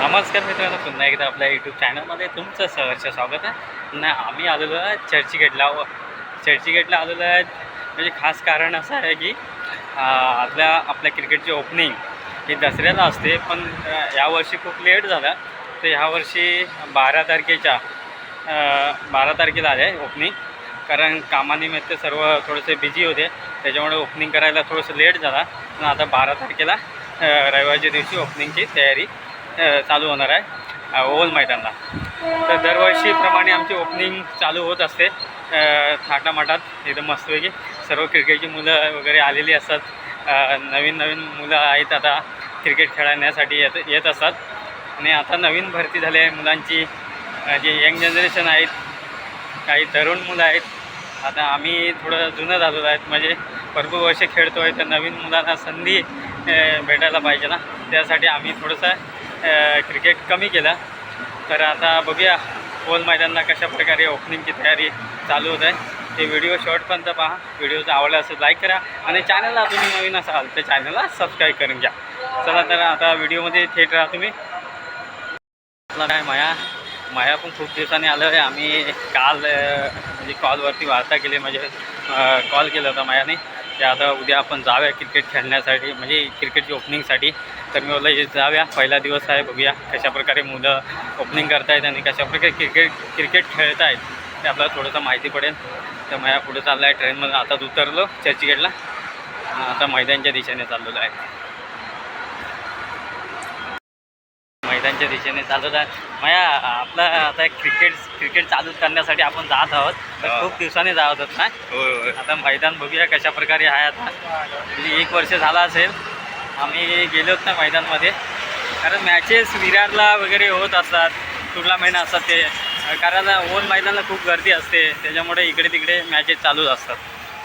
नमस्कार मित्रांनो पुन्हा एकदा आपल्या यूट्यूब चॅनलमध्ये तुमचं सहर्ष स्वागत आहे. ना आम्ही आलेलो आहे चर्चगेटला. हो, चर्चगेटला आलेलो आहे. म्हणजे खास कारण असं आहे की आपल्या आपल्या क्रिकेटची ओपनिंग ही दसऱ्याला असते पण यावर्षी खूप लेट झाला. तर ह्यावर्षी बारा तारखेच्या बारा तारखेला आले ओपनिंग कारण कामानिमित्त सर्व थोडेसे बिझी होते. त्याच्यामुळे ओपनिंग करायला थोडंसं लेट झाला. पण आता बारा तारखेला रविवारच्या दिवशी ओपनिंगची तयारी चालू होणार आहे अ, ओव्हल मैदानला. तर दरवर्षीप्रमाणे आमची ओपनिंग चालू होत असते थाटामाटात. एकदम मस्तपैकी सर्व क्रिकेटची मुलं वगैरे आलेली असतात. नवीन नवीन मुलं आहेत आता क्रिकेट खेळण्यासाठी येत येत असतात. आणि आता नवीन भरती झाली आहे मुलांची. जे यंग जनरेशन आहेत काही तरुण मुलं आहेत. आता आम्ही थोडं जुनं झालेलो आहेत म्हणजे भरपूर वर्ष खेळतो आहे तर नवीन मुलांना संधी भेटायला पाहिजे ना. त्यासाठी आम्ही थोडंसं क्रिकेट कमी केलं. तर आता बघूया पोल मैदानला कशा प्रकारे ओपनिंगची तयारी चालू होत आहे. ते व्हिडिओ शॉर्टपर्यंत पहा. व्हिडिओ जर आवडला असेल लाईक करा. आणि चॅनलला तुम्ही नवीन असाल तर चॅनलला सबस्क्राईब करून घ्या. चला तर आता व्हिडिओमध्ये थेट राहा तुम्ही. काय माया? माया पण खूप दिवसांनी आलं आहे. आम्ही काल म्हणजे कॉलवरती वार्ता केली. म्हणजे कॉल केला होता मायाने. की आता उद्या आपण जाऊया क्रिकेट खेळण्यासाठी म्हणजे क्रिकेटची ओपनिंगसाठी तर मी बोललं "ये जाऊया. पहिला दिवस आहे बघूया कशा प्रकारे मुलं ओपनिंग करतायत आणि कशा प्रकारे क्रिकेट क्रिकेट खेळत आहेत ते आपल्याला थोडंसं माहिती पडेल. तर माया पुढे चालला आहे ट्रेनमध्ये आताच उतरलो चर्चगेटला. आता मैदानच्या दिशेने चाललेलो आहे. मैदानच्या दिशेने चालत आहे. माया आपला आता क्रिकेट क्रिकेट चालू करण्यासाठी आपण जात आहोत. तर हा. खूप दिवसांनी जात आहोत ना? आता मैदान बघूया कशा प्रकारे आहे आता. म्हणजे एक वर्ष झाला असेल. आम्ही गेलोच ना मैदानमध्ये. कारण मॅचेस विरारला वगैरे होत असतात टुर्नामेंट असतात ते. कारण ओन मैदानला खूप गर्दी असते त्याच्यामुळे इकडे तिकडे मॅचेस चालूच असतात.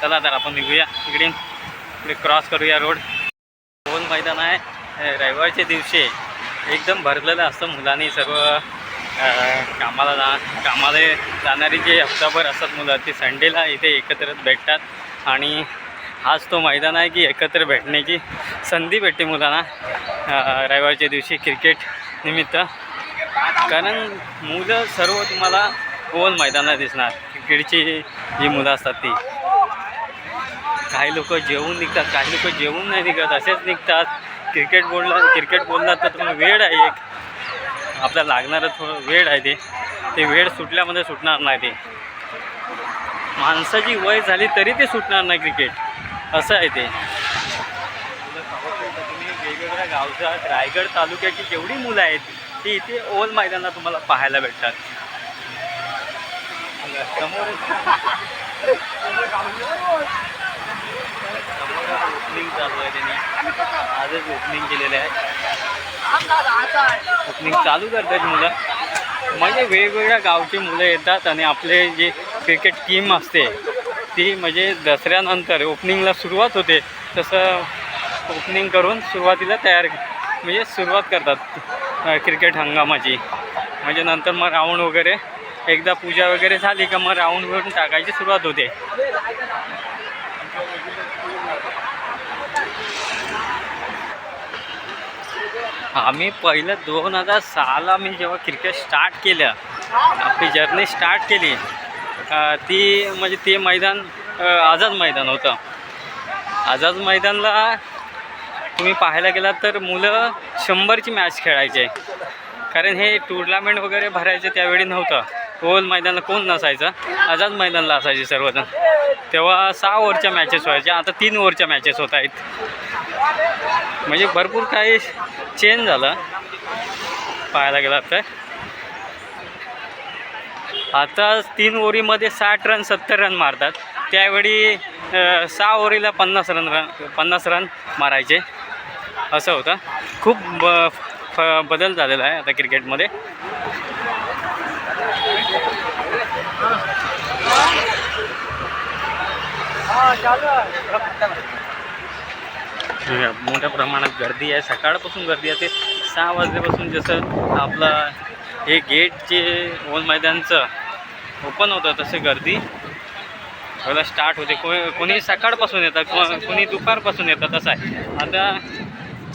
चला तर आपण निघूया. इकडे इकडे क्रॉस करूया रोड ओन मैदान आहे. रविवारच्या दिवशी एकदम भरलेलं असतं मुलांनी सर्व कामाला जा कामाला जाणारी जे हप्ताभर असतात मुलं ते संडेला इथे एकत्रच भेटतात. आणि हाच तो मैदान आहे की एकत्र भेटण्याची संधी भेटते मुलांना रविवारच्या दिवशी क्रिकेट निमित्त. कारण मुलं सर्व तुम्हाला ओन मैदानात दिसणार क्रिकेटची जी मुलं असतात ती. काही लोक जेवून निघतात काही लोक जेवून नाही निघत असेच निघतात. क्रिकेट बोलला क्रिकेट बोलला तर तुम्ही वेळ आहे एक. आपल्या लागणारं थोडं वेळ आहे ते. ते वेळ सुटल्यामध्ये सुटणार नाही ते. माणसाची वय झाली तरी ते सुटणार नाही क्रिकेट. असं आहे ते. तुम्ही वेगवेगळ्या गावच्या रायगड तालुक्याची जेवढी मुलं आहेत ती इथे ओल मैदानात तुम्हाला पाहायला भेटतात. समोर ओपनिंग चालू आहे त्यांनी. आजच ओपनिंग केलेलं आहे. ओपनिंग चालू करतात मुलं. म्हणजे वेगवेगळ्या गावची मुलं येतात आणि आपले जे क्रिकेट टीम असते ती म्हणजे दसऱ्यानंतर ओपनिंगला सुरुवात होते. तसं ओपनिंग करून सुरुवातीला तयार म्हणजे सुरुवात करतात. क्रिकेट हंगामाची. म्हणजे नंतर मग राऊंड वगैरे एकदा पूजा वगैरे झाली का मग राऊंड भरून टाकायची सुरुवात होते. आम्ही पहिलं दोन हजार सहाला मी जेव्हा क्रिकेट स्टार्ट केलं आपली जर्नी स्टार्ट केली ती म्हणजे ते मैदान आझाद मैदान होतं. आझाद मैदानला तुम्ही पाहायला गेलात तर मुलं शंभरची मॅच खेळायचे. कारण हे टुर्नामेंट वगैरे भरायचे त्यावेळी नव्हतं. ओल मैदानला कोण नसायचं? आझाद मैदानला असायचे सर्वजण. तेव्हा सहा ओव्हरच्या मॅचेस व्हायच्या आता तीन ओव्हरच्या मॅचेस होत आहेत. म्हणजे भरपूर काही चेंज झालं. पाहायला गेलात तर. आता तीन ओव्हरीमध्ये साठ रन सत्तर रन मारतात. त्यावेळी सहा ओव्हरीला पन्नास रन रन पन्नास रन मारायचे. असं होतं. खूप ब फ बदल झालेला आहे आता क्रिकेटमध्ये. मोठ्या प्रमाणात गर्दी आहे. सकाळपासून गर्दी आहे. ते सहा वाजल्यापासून जसं आपलं हे गेट जे ओल मैदानचं ओपन होतं तसं गर्दी. बघा स्टार्ट होते. को कोणी सकाळपासून येतात को कोणी दुपारपासून येतात तसं आहे. आता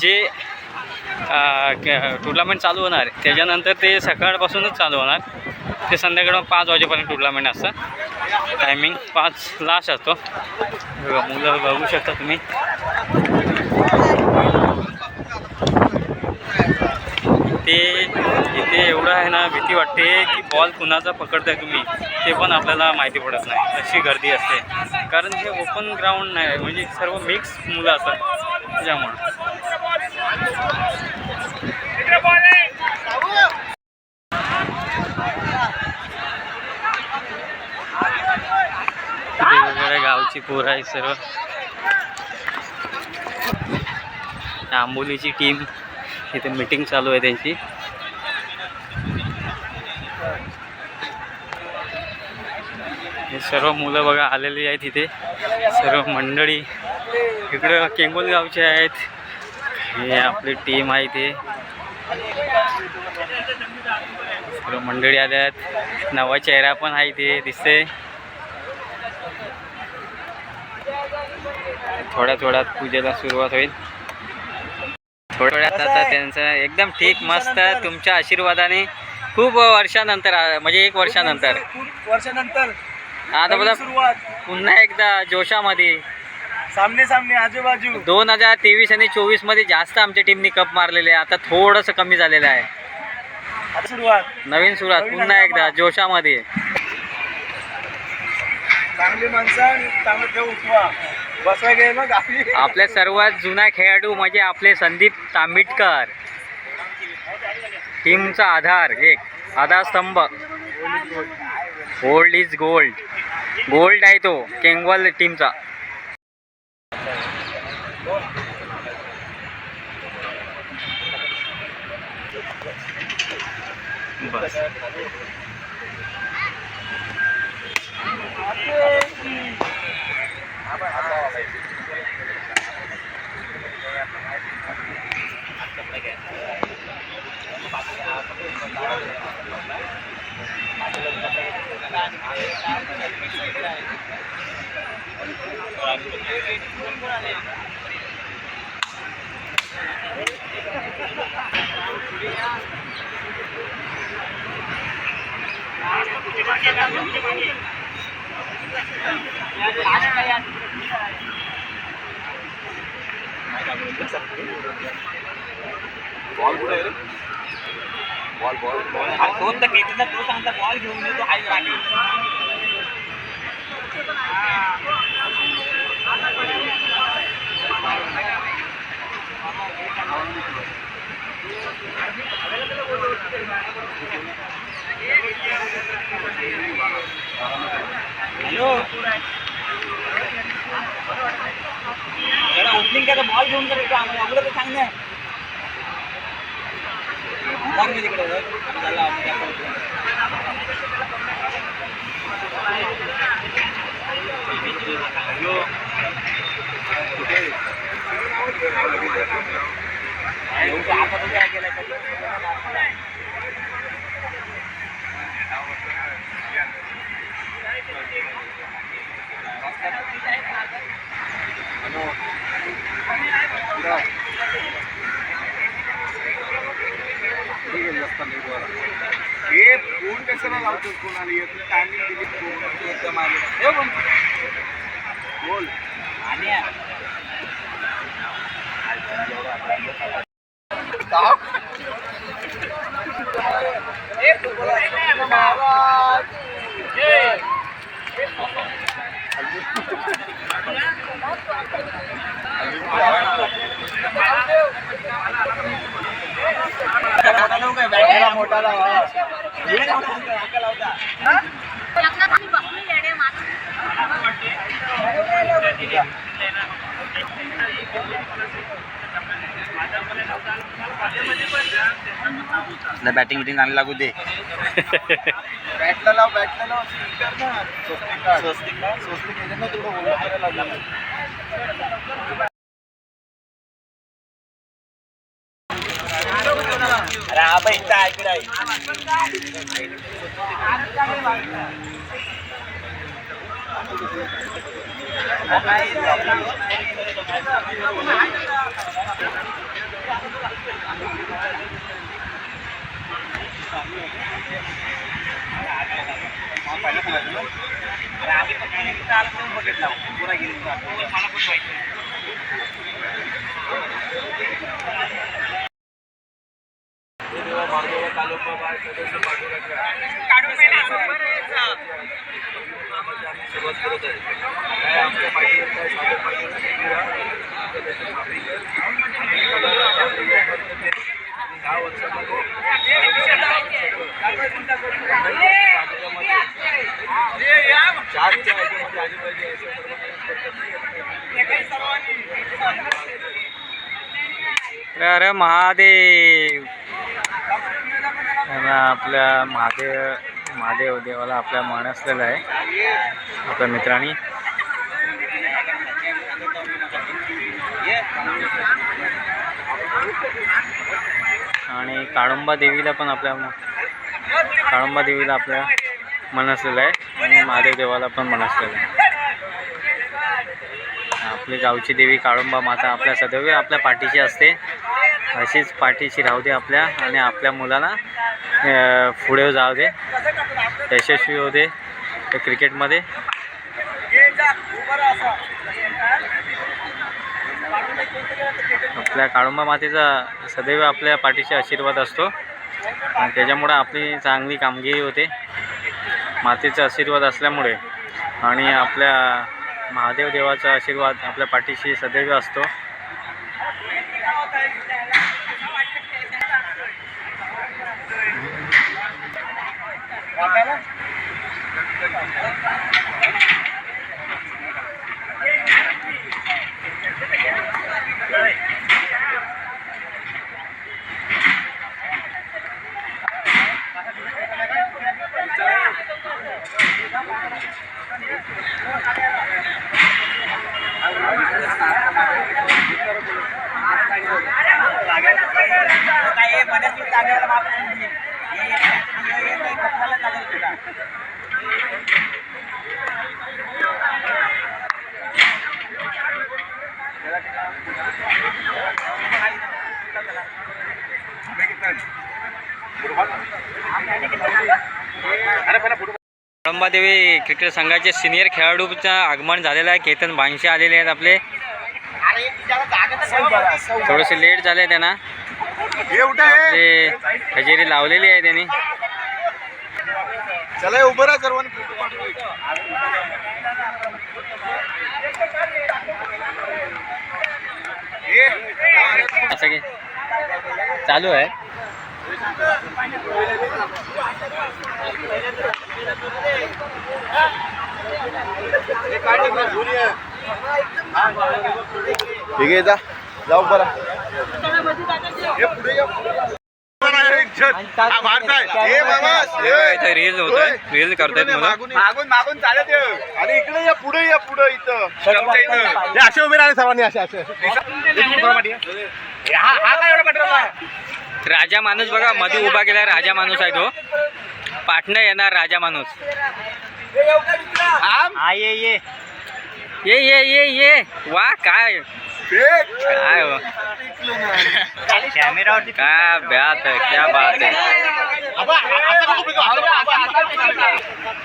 जे टुर्नामेंट चालू होणार त्याच्यानंतर ते सकाळपासूनच चालू होणार. ते संध्याकाळ पाच वाजेपर्यंत टुर्नामेंट असतं. टायमिंग पाच लास्ट असतो. मुलं बघू शकता तुम्ही. ते इथे एवढं आहे ना भीती वाटते की बॉल कुणाचा पकडताय तुम्ही ते पण आपल्याला माहिती पडत नाही. अशी गर्दी असते. कारण हे ओपन ग्राउंड नाही म्हणजे सर्व मिक्स मुलं असतात. त्याच्यामुळं. गावची पोरं आहे सर्व. आंबोलीची टीम इथे मीटिंग चालू आहे त्यांची. हे सर्व मुलं बघा आलेली आहेत इथे. सर्व मंडळी. इकडं केंगोल गावचे आहेत. हे आपली टीम आहे इथे. सर्व मंडळी आल्या आहेत. नवा चेहरा पण आहे इथे दिसते थोड्या थोड्यात पूजेला सुरुवात होईल. थोड्या आता त्यांचं एकदम ठीक मस्त तुमच्या आशीर्वादाने खूप वर्षानंतर म्हणजे एक वर्षानंतर. खूप वर्षानंतर. आता बघा सुरुवात. पुन्हा एकदा जोशामध्ये. सामने सामने आजूबाजू. दोन हजार तेवीस आणि चोवीसमध्ये जास्त आमच्या टीमनी कप मारलेले आहे. आता थोडंसं कमी झालेलं आहे. आता सुरुवात. नवीन सुरुवात पुन्हा एकदा जोशामध्ये. चांगली माणसं आणि चांगलं ठेव उठवा. आपल्या सर्वात जुना खेळाडू म्हणजे आपले संदीप तांबिटकर. टीमचा आधार एक आधारस्तंभ. गोल्ड इज गोल्ड गोल्ड आहे तो केंगवल टीमचा. ओपनिंग करा बॉल घेऊन करायचं आम्हाला अगोदर तर सांग ना सांग मी तिकडे झाला आम्ही त्या पळतो. एवढं आता तर काय केलं कधी? हे फोन कशाला लावतो कोणाला येत टायमिंग दिली फोन एकदम आले हे पण बोल आणि मोठा बॅटिंग बिटिंग चांगली लागू दे. बॅटला लाव बॅटला लाव. स्वस्तिक स्वस्तिक स्वस्तिक लागलं. अरे हा बाई इथं आहे, इकडं आहे. अरे महादेव। आपल्या महादेव महादेव देवाला आपल्या मन असलेलं आहे. आपल्या मित्रांनी. आणि काळुंबा देवीला पण आपल्या काळुंबा देवीला आपल्या मन असलेलं आहे. आणि महादेव देवाला पण मन असलेलं आहे. आपली गावची देवी काळुंबा माता आपल्या सदैव आपल्या पाठीशी असते. अशीच पाठीशी राहू दे आपल्या आणि आपल्या मुलाला पुढे जाऊ दे. यशस्वी होऊ दे. त्या क्रिकेटमध्ये. आपल्या काळुंबा मातेचा सदैव आपल्या पाठीशी आशीर्वाद असतो. आणि त्याच्यामुळं आपली चांगली कामगिरी होते. मातेचा आशीर्वाद असल्यामुळे. आणि आपल्या महादेव देवाचा आशीर्वाद आपल्या पाठीशी सदैव असतो. देवी क्रिकेट संघाचे सिनियर खेळाडूचं आगमन झालेलं आहे. केतन बांशे आलेले आहेत आपले. थोडेसे लेट झाले त्यांना. आपले हजेरी लावलेली आहे त्यांनी. चला उभं राहा सर्वांनी. अरे, असं की. चालू आहे. हे. ठीक आहे जा जाऊ बरं हे. हा. हे हे. रील होतोय रील करतायत मागून. मागून चालत ये. आणि इकडे या पुढे या पुढे इथं. हे असे उभे राहिले सर्वांनी असे असे हे काय एवढा राजा माणूस बघा मध्ये उभा केलाय राजा माणूस आहे तो पाटणं येणार राजा माणूस. हा ये ये. ये ये ये ये. वा काय? काय हो. कॅमेरावरती काय बात आहे क्या बात आहे.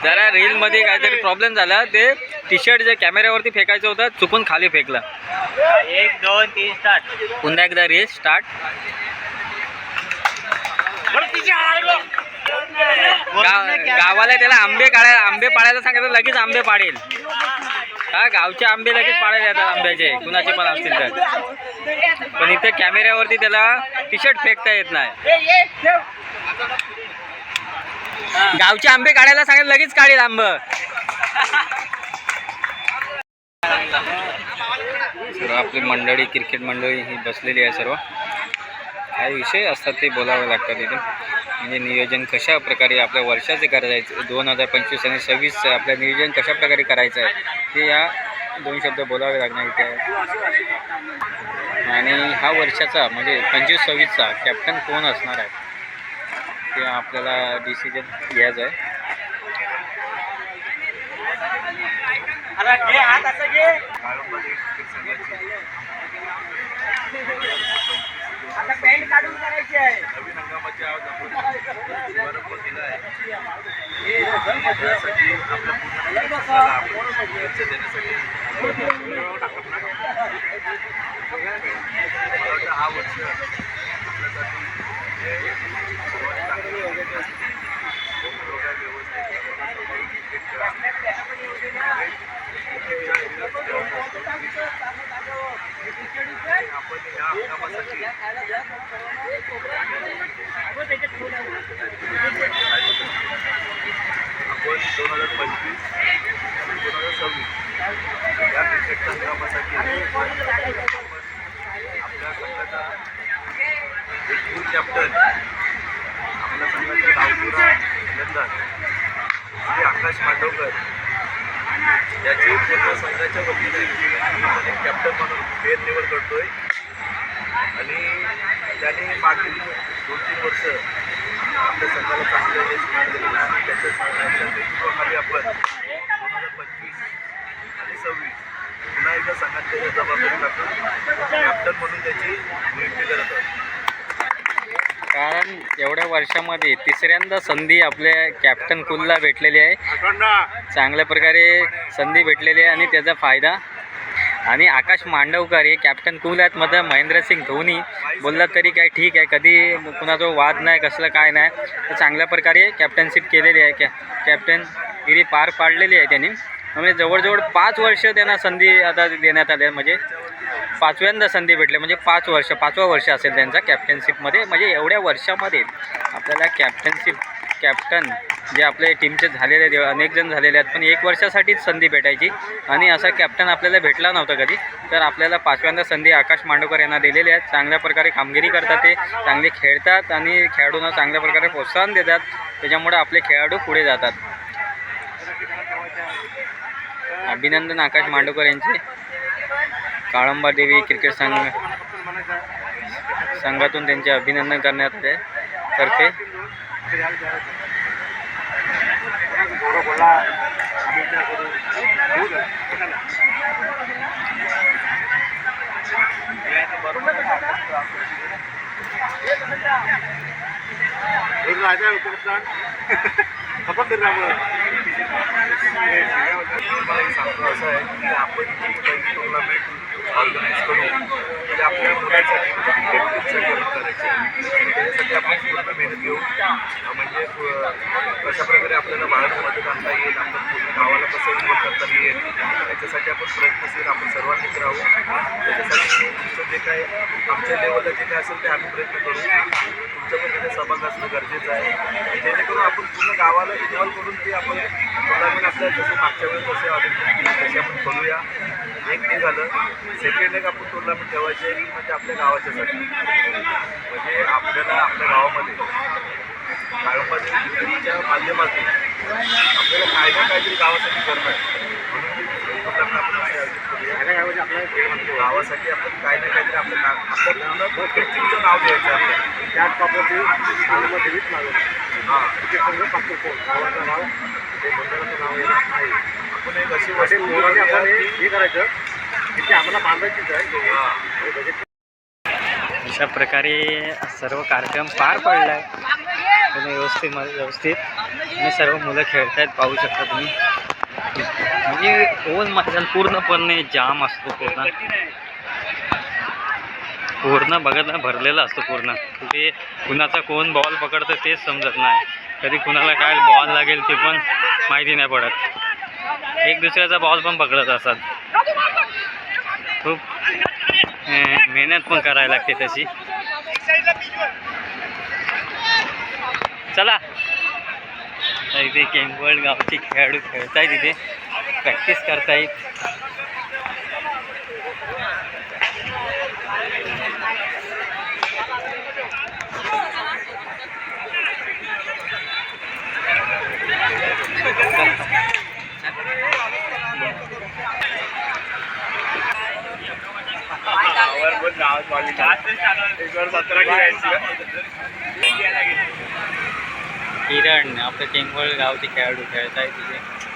जरा रील मध्ये काहीतरी प्रॉब्लेम झाला. ते टी शर्ट जे कॅमेऱ्यावरती फेकायचं होतं चुकून खाली फेकलं. एक दोन तीन स्टार्ट पुन्हा एकदा रील स्टार्ट गावाला त्याला आंबे काढायला आंबे पाडायला सांगितलं लगेच आंबे पाडेल. हा गावचे आंबे लगेच पाडायला येतात आंब्याचे कुणाचे पण असतील तर. पण इथे कॅमेऱ्यावरती त्याला टी शर्ट फेकता येत नाही. गावचे आंबे काढायला सांगितलं लगेच काढेल आंब. सर्व आपली मंडळी क्रिकेट मंडळी ही बसलेली आहे सर्व. काही विषय असतात ते बोलावे लागतात इथे. म्हणजे नियोजन कशा प्रकारे आपल्या वर्षाचे करायचं दोन हजार पंचवीस आणि सव्वीसचं आपलं नियोजन कशा प्रकारे करायचं आहे? ते या दोन शब्द बोलावे लागणार इथे. आणि हा वर्षाचा म्हणजे पंचवीस सव्वीसचा कॅप्टन कोण असणार आहे? ते आपल्याला डिसिजन घ्यायचं आहे. आता पॅन्ट काढून करायची आहे. नवीन हंगामाची आज आपण शुभारंभ केला आहे. त्यासाठी आपल्या पूर्ण शुभेच्छा देण्यासाठी मला वाटतं हा वर्ष आपल्यासाठी हे सुरुवात चांगली झालेली आहे. सर्व काही व्यवस्थित सर्वांसमोर क्रिकेट खेळा. क्रिकेटच्या ह्याच्यात आपण या हंगामासाठी आपण दोन हजार पंचवीस आणि दोन हजार सव्वीस या क्रिकेट हंगामासाठी आपल्या संघाचा एक मूळ कॅप्टन आपल्या संघाचा डावपुरा यंदाज श्री आकाश मांडवकर. याची पूर्ण संघाच्या वतीने कॅप्टन म्हणून फेरनिवड करतोय. आणि त्याने मागील दोन तीन वर्ष आपल्या संघाला चांगलं यश मिळालेलं आहे. त्याच्या संघाच्या नेतृत्वाखाली आपण दोन हजार पंचवीस आणि सव्वीस पुन्हा एकदा संघात त्याच्या जबाबदारी टाकून कॅप्टन म्हणून त्याची नियुक्ती करत आहोत. कारण एवढ्या वर्षामध्ये तिसऱ्यांदा संधी आपल्या कॅप्टन कुलला भेटलेली आहे. चांगल्या प्रकारे संधी भेटलेली आहे आणि त्याचा फायदा. आणि आकाश मांडवकर हे कॅप्टन कुल आहेत. मध्ये महेंद्रसिंग धोनी बोललात तरी काय ठीक आहे. कधी कुणाचा वाद नाही कसलं काय नाही. तर चांगल्या प्रकारे कॅप्टनशिप केलेली आहे. कॅ कॅप्टनगिरी पार पाडलेली आहे त्यांनी. म्हणजे जवळजवळ पाच वर्ष त्यांना संधी आता देण्यात आल्या म्हणजे पाचव्यांदा संधी भेटली. म्हणजे पाच वर्ष पाचवा वर्ष असेल त्यांचा कॅप्टनशिपमध्ये म्हणजे एवढ्या वर्षामध्ये आपल्याला कॅप्टनशिप कॅप्टन जे आपले टीमचे झालेले आहेत अनेक जण झालेले आहेत. पण एक वर्षासाठीच संधी भेटायची. आणि असा कॅप्टन आपल्याला भेटला नव्हता कधी. तर आपल्याला पाचव्यांदा संधी आकाश मांडवकर यांना दिलेली आहेत. चांगल्या प्रकारे कामगिरी करतात ते. चांगले खेळतात आणि खेळाडूंना चांगल्या प्रकारे प्रोत्साहन देतात. त्याच्यामुळे आपले खेळाडू पुढे जातात. अभिनंदन आकाश मांडवकर यांचे. काळंबा देवी क्रिकेट संघ संघातून त्यांचे अभिनंदन करण्यात आले. तर्फे आपण जी काही टुर्नामेंट ऑर्गनाईज करू. म्हणजे आपल्या मुलांसाठी म्हणजे क्रिकेट आपण पूर्ण मेहनत घेऊ. म्हणजे कशाप्रकारे कशा प्रकारे आपल्याला बाहेर मदत आणता येईल. आपण पूर्ण गावाला कसं इन्व्हॉल्व करता येईल. त्याच्यासाठी आपण प्रयत्नशील आपण सर्वांनीच राहू. त्याच्यासाठी तुमचं जे काय आमच्या लेवलला जे काय असेल ते आम्ही प्रयत्न करू. तुमचं पण तिथे सहभाग असणं गरजेचं आहे. जेणेकरून आपण पूर्ण गावाला इन्व्हॉल्व करून ते आपण टुर्नामेंट आपल्या जसे मागच्या वेळेस जसे ऑलिम्पिक तसे आपण करूया एक ते झालं सेकंड एक आपण टुर्नामेंट ठेवायचे म्हणजे आपल्या गावाच्यासाठी म्हणजे आपल्याला आपल्या गावामध्ये काळंबाजी क्रिकेटच्या माध्यमातून आपल्याला काय ना काहीतरी गावासाठी करणं आहे. ते गावासाठी आपण काय ना काहीतरी आपलं टीमचं नाव हां. गावाचं नाव? ते मंडळाचं नाव नाही. आपण एक अशी आपण हे करायचं. की आम्हाला बांधायचीच आहे. हां. अशा प्रकारे सर्व कार्यक्रम पार पडला आहे तुम्ही व्यवस्थित व्यवस्थित आणि सर्व मुलं खेळत आहेत पाहू शकता तुम्ही. म्हणजे ओन मैदान पूर्णपणे जाम असतो पूर्ण. पूर्ण बघत ना भरलेला असतो पूर्ण. कुठे कुणाचा कोण बॉल पकडतं तेच समजत नाही. कधी कुणाला काय बॉल लागेल ते पण माहिती नाही पडत. एक दुसऱ्याचा बॉल पण पकडत असतात. खूप मेहनत पण करायला लागते तशी. चला. इथे केंबळ गावची खेळाडू खेळताय तिथे प्रॅक्टिस करतायत किरण आपले केंगवळ गावचे खेळाडू खेळतायत तिथे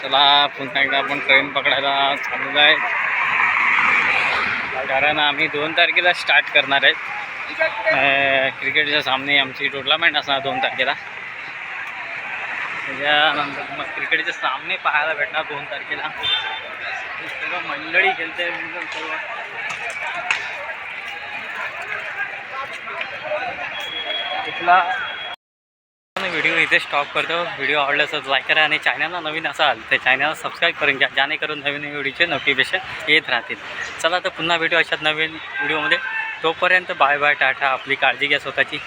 चला पुन्हा एकदा आपण ट्रेन पकडायला चालू आहे. कारण आम्ही दोन तारखेला स्टार्ट करणार आहेत क्रिकेटच्या सामने आमची टुर्नामेंट असणार दोन तारखेला. त्याच्यानंतर मग क्रिकेटचे सामने पाहायला भेटणार दोन तारखेला. सर्व मंडळी खेळते. सर्व कुठला व्हिडिओ इथे स्टॉप करतो. व्हिडिओ आवडल्यास लाईक करा आणि चॅनलला नवीन असाल तर चॅनलला सबस्क्राईब करून घ्या. जेणेकरून नवीन व्हिडिओचे नोटिफिकेशन येत राहतील. चला तर पुन्हा भेटू अशात नवीन व्हिडिओमध्ये तोपर्यंत बाय बाय टाटा. आपली काळजी घ्या स्वतःची.